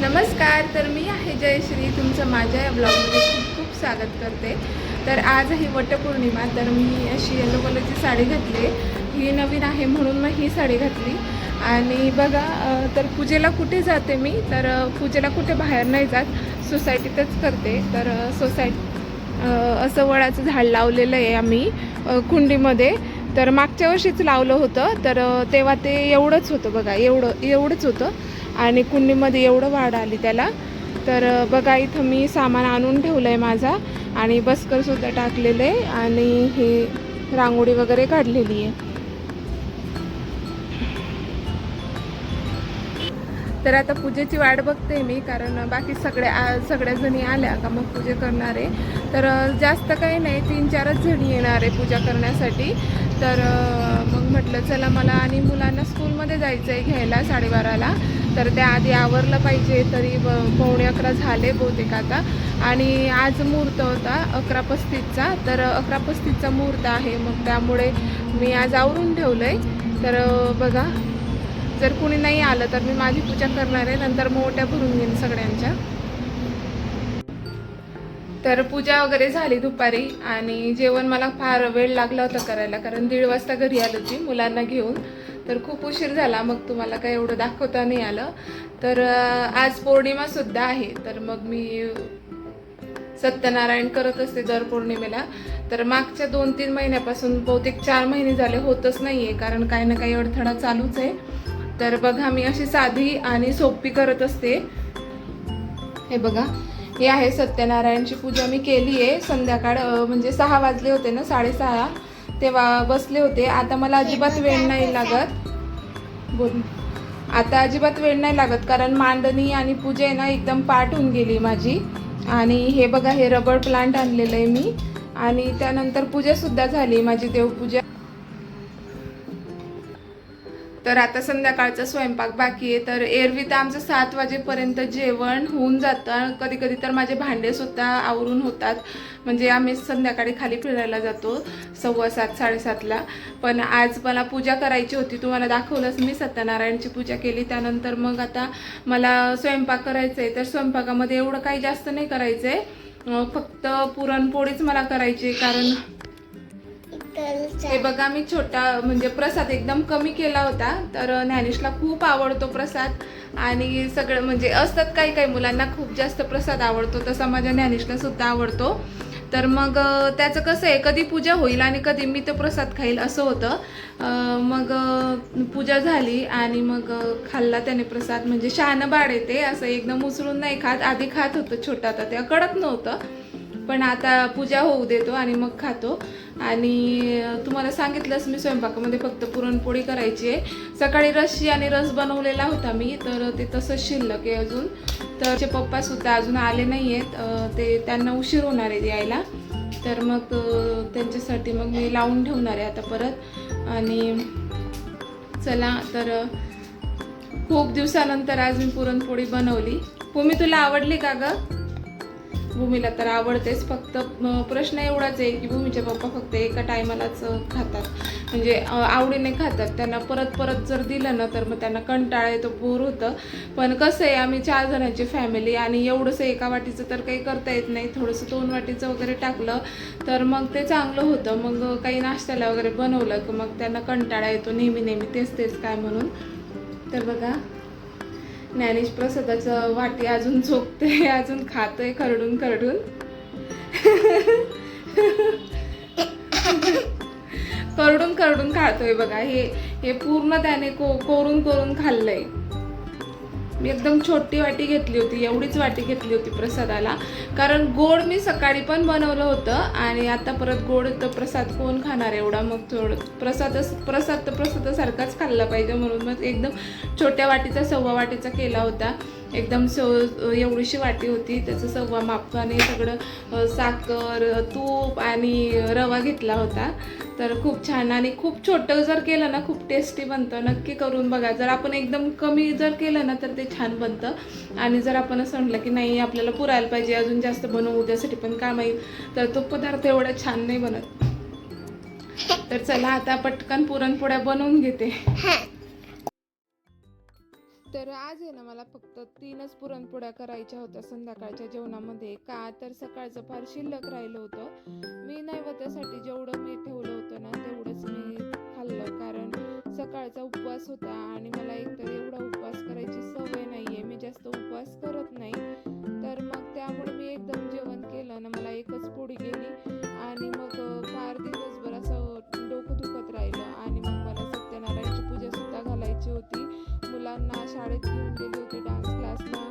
नमस्कार तर मी आहे जयश्री. तुमचं माझ्या या ब्लॉगमध्ये खूप खूप स्वागत करते. तर आज आहे वटपौर्णिमा तर मी अशी येलो कलरची साडी घातली ही नवीन आहे म्हणून मग ही साडी घातली. आणि बघा तर पूजेला कुठे जाते मी? तर पूजेला कुठे बाहेर नाही जात. सोसायटीतच करते. तर सोसायटी असं वडाचं झाड लावलेलं आहे आम्ही कुंडीमध्ये. तर मागच्या वर्षीच लावलं होतं. तर तेव्हा ते एवढंच होतं बघा एवढं एवढंच होतं. आणि कुंडीमध्ये एवढं वाढ आली त्याला. तर बघा इथं मी सामान आणून ठेवलं आहे माझा आणि बस्करसुद्धा टाकलेलं आहे आणि हे रांगोळी वगैरे काढलेली आहे. तर आता पूजेची वाट बघते मी कारण बाकी सगळ्या सगळ्या जणी आल्या का मग पूजा करणार आहे. तर जास्त काही नाही तीन चारच जणी येणार आहे पूजा करण्यासाठी. तर मग म्हटलं चला मला आणि मुलांना स्कूलमध्ये जायचं आहे घ्यायला साडेबाराला. तर त्या आधी आवरलं पाहिजे तरी ब पावणे अकरा झाले बहुतेक आता. आणि आज मुहूर्त होता अकरा पस्तीसचा. तर अकरा पस्तीसचा मुहूर्त आहे. मग त्यामुळे मी आज आवरून ठेवलं आहे तर बघा जर कुणी नाही आलं तर मी माझी पूजा करणार आहे. नंतर मोठ्या भरून घेईन सगळ्यांच्या. तर पूजा वगैरे झाली दुपारी आणि जेवण मला फार वेळ लागला होता करायला कारण दीड वाजता घरी आलो होती मुलांना घेऊन. तर खूप उशीर झाला मग तुम्हाला काय एवढं दाखवता नाही आलं. तर आज पौर्णिमा सुद्धा आहे तर मग मी सत्यनारायण करत असते दर पौर्णिमेला. तर मागच्या दोन तीन महिन्यापासून बहुतेक चार महिने झाले होतच नाही आहे कारण काही ना काही अडथळा चालूच आहे. तर बघा मी अशी साधी आणि सोपी करत असते. हे बघा. ही आहे सत्यनारायणची पूजा. मी केली आहे संध्याकाळ म्हणजे सहा वाजले होते ना साडेसहा तेव्हा बसले होते. आता मला अजिबात वेळ नाही लागत. बोल. आता अजिबात वेळ नाही लागत कारण मांडणी आणि पूजा आहे ना एकदम पाठ होऊन गेली माझी. आणि हे बघा हे रबर प्लांट आणलेलं आहे मी. आणि त्यानंतर पूजासुद्धा झाली माझी देवपूजा. तर आता संध्याकाळचा स्वयंपाक बाकी आहे. तर एरवी तर आमचं सात वाजेपर्यंत जेवण होऊन जातं. कधी कधी तर माझे भांडे सुद्धा आवरून होतात. म्हणजे आम्ही संध्याकाळी खाली फिरायला जातो सव्वा सात साडेसातला. पण आज मला पूजा करायची होती. तुम्हाला दाखवलंच मी सत्यनारायणची पूजा केली. त्यानंतर मग आता मला स्वयंपाक करायचा आहे तर स्वयंपाकामध्ये एवढं काही जास्त नाही करायचं आहे फक्त पुरणपोळीच मला करायची आहे. कारण हे बघा मी छोटा म्हणजे प्रसाद एकदम कमी केला होता तर ज्ञानेशला खूप आवडतो प्रसाद. आणि सगळं म्हणजे असतात काही काही मुलांना खूप जास्त प्रसाद आवडतो तसा माझ्या ज्ञानेशला सुद्धा आवडतो. तर मग त्याचं कसं आहे कधी पूजा होईल आणि कधी मी तो प्रसाद खाईल असं होतं. मग पूजा झाली आणि मग खाल्ला त्याने प्रसाद. म्हणजे शहाणं बाळ येते असं एकदम उचलून नाही खात. आधी खात होतं छोटा तर ते कडक नव्हतं. पण आता पूजा होऊ देतो आणि मग खातो. आणि तुम्हाला सांगितलंच मी स्वयंपाकामध्ये फक्त पुरणपोळी करायची आहे. सकाळी रशी आणि रस बनवलेला होता मी तर ते तसंच शिल्लक आहे अजून. तर पप्पासुद्धा अजून आले नाही आहेत ते त्यांना उशीर होणार आहे यायला तर मग त्यांच्यासाठी मग मी लावून ठेवणार आहे आता परत. आणि चला तर खूप दिवसानंतर आज मी पुरणपोळी बनवली. भूमी तुला आवडली का गं? भूमीला तर आवडतेच. फक्त प्रश्न एवढाच आहे की भूमीचे पप्पा फक्त एका टायमालाच खातात. म्हणजे आवडीने खातात. त्यांना परत परत जर दिलं ना तर मग त्यांना कंटाळा येतो बोर होतं. पण कसं आहे आम्ही चार जणांची फॅमिली आणि एवढंसं एका वाटीचं तर काही करता येत नाही. थोडंसं दोन वाटीचं वगैरे टाकलं तर मग ते चांगलं होतं. मग काही नाश्त्याला वगैरे बनवलं की मग त्यांना कंटाळा येतो. नेहमी नेहमी तेच तेच काय म्हणून. तर बघा ज्ञानेश प्रसादाचं वाटी अजून झोपते अजून खातोय खरडून खरडून. करडून करडून खातोय बघा हे हे पूर्ण त्याने को कोरून कोरून खाल्लंय. मी एकदम छोटी वाटी घेतली होती एवढीच वाटी घेतली होती प्रसादाला. कारण गोड मी सकाळी पण बनवलं होतं आणि आता परत गोड तर प्रसाद कोण खाणार एवढा? मग थोडं प्रसादच प्रसाद तर प्रसादासारखाच खाल्ला पाहिजे म्हणून मग एकदम छोट्या वाटीचा सव्वा वाटीचा केला होता. एकदम सो एवढीशी वाटी होती त्याचं सव्वा मापाने सगळं साखर तूप आणि रवा घेतला होता. तर खूप छान. आणि खूप छोटं जर केलं ना खूप टेस्टी बनतं. नक्की करून बघा. जर आपण एकदम कमी जर केलं ना तर ते छान बनतं. आणि जर आपण असं म्हटलं की नाही आपल्याला पुरायला पाहिजे अजून जास्त बनवू उद्यासाठी पण काम येईल तर तो पदार्थ एवढा छान नाही बनत. तर चला आता पटकन पुरणपोळ्या बनवून घेते. तर आज आहे ना मला फक्त तीनच पुरणपोळ्या करायच्या होत्या संध्याकाळच्या जेवणामध्ये. का? तर सकाळचं फार शिल्लक राहिलं होतं. मी नैवेद्यासाठी जेवढं मी ठेवलं होतं ना तेवढंच मी खाल्लं. कारण सकाळचा उपवास होता आणि मला एकतर एवढा उपवास करायची सवय नाही आहे मी जास्त उपवास करत नाही. तर मग त्यामुळे मी एकदम मुलांना शाळेत घेऊन गेली होती डान्स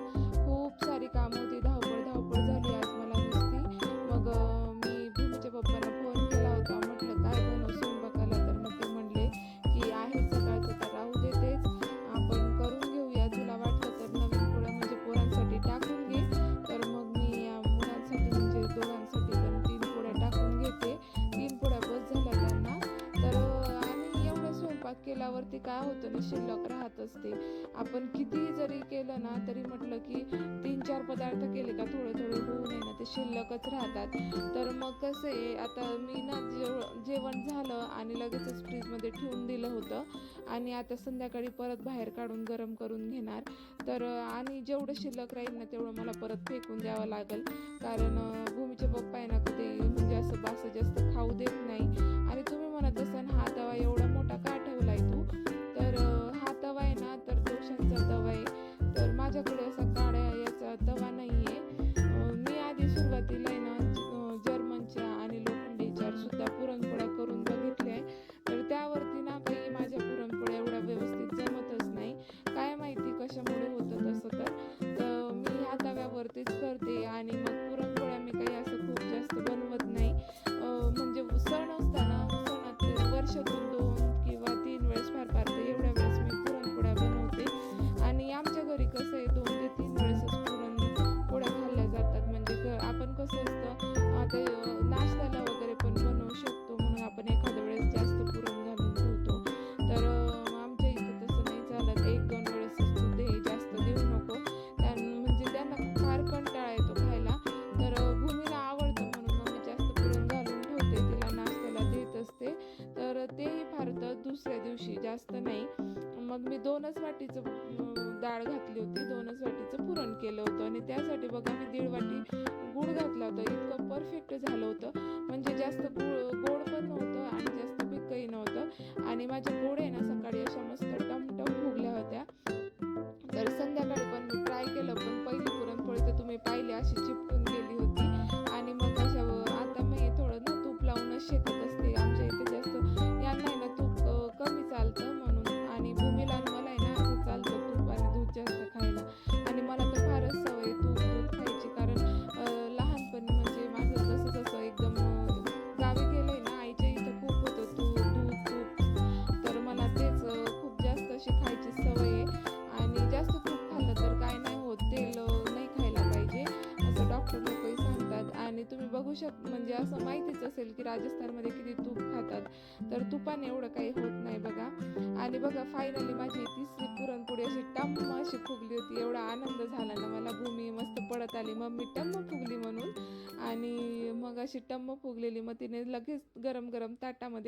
स्वयंपाक काय होतं? ना शिल्लक राहत असते. आपण कितीही जरी केलं ना तरी म्हटलं की तीन चार पदार्थ केले का थोडे थोडे होऊ नये ना ते शिल्लकच राहतात. तर मग कसं आहे आता मी ना जेव जेवण झालं आणि लगेचच फ्रीजमध्ये ठेवून दिलं होतं. आणि आता संध्याकाळी परत बाहेर काढून गरम करून घेणार. तर आणि जेवढं शिल्लक राहील ना तेवढं मला परत फेकून द्यावं लागेल. कारण भूमीचे पप्पा आहे ना कधी म्हणजे असं बास जास्त खाऊ देत नाही. आणि तुम्ही म्हणत असाल हा तवा एवढा माझ्याकडे असा जास्त नाही. मग मी दोनच वाटीचं डाळ घातली होती. दोनच वाटीचं पुरण केलं होतं. आणि त्यासाठी बघा मी दीड वाटी गूळ घातला होता. इतकं परफेक्ट झालं होतं. म्हणजे जास्त गुळ गोड पण नव्हतं आणि जास्त पिकही नव्हतं. आणि माझ्या गोड आहे ना सकाळी अशा मस्त टमटम फुगल्या होत्या. तर संध्याकाळी पण मी ट्राय केलं पण पहिली पुरणपोळी तर तुम्ही पाहिली अशी चिप तुम्ही म्हणजे असं माहितीच असेल की राजस्थानमध्ये किती तूप खातात. तर तुपाने एवढं काही होत नाही बघा. आणि बघा फायनली माझी तिसरी पुरणपोळी अशी टम्म अशी फुगली होती. एवढा आनंद झाला ना मला भूमी मस्त पडत आली. मग मी टम्म फुगली म्हणून. आणि मग अशी टम्म फुगलेली मग तिने लगेच गरम गरम ताटामध्ये